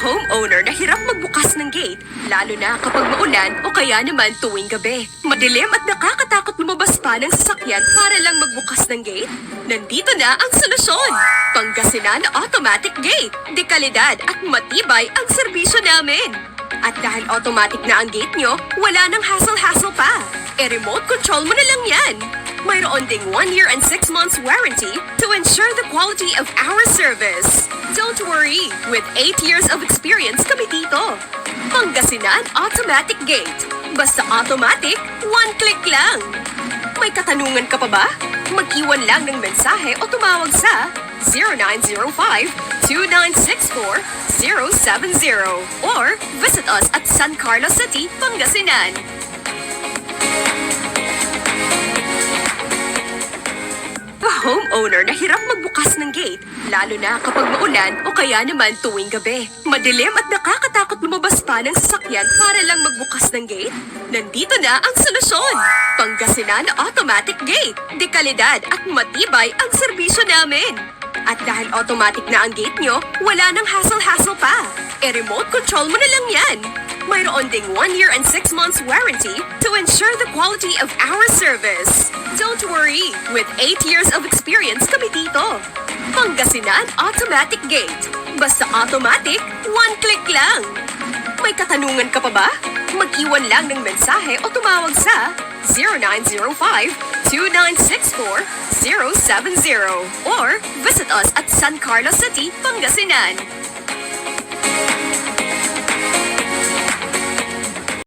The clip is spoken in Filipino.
Homeowner na hirap magbukas ng gate, lalo na kapag maulan o kaya naman tuwing gabi. Madilim at nakakatakot lumabas pa ng sasakyan para lang magbukas ng gate? Nandito na ang solusyon! Pangasinan Automatic Gate! Dekalidad at matibay ang serbisyo namin! At dahil automatic na ang gate nyo, wala nang hassle-hassle pa. E-remote control mo na lang yan. Mayroon ding 1 year and 6 months warranty to ensure the quality of our service. Don't worry, with 8 years of experience kami dito. Pangasinan Automatic Gate. Basta automatic, one click lang. May katanungan ka pa ba? Mag-iwan lang ng mensahe o tumawag sa 0905-2964-070 or visit us at San Carlos City, Pangasinan. Homeowner na hirap magbukas ng gate, lalo na kapag maulan o kaya naman tuwing gabi. Madilim at nakakatakot lumabas pa ng sasakyan para lang magbukas ng gate? Nandito na ang solusyon! Pangasinan Automatic Gate. Dekalidad at matibay ang serbisyo namin. At dahil automatic na ang gate nyo, wala nang hassle-hassle pa. E-remote control mo na lang yan. Mayroon ding 1 year and 6 months warranty to ensure the quality of our service. Worry, with 8 years of experience kami dito. Pangasinan Automatic Gate. Basta automatic, one click lang. May katanungan ka pa ba? Mag-iwan lang ng mensahe o tumawag sa 0905-2964-070 or visit us at San Carlos City, Pangasinan.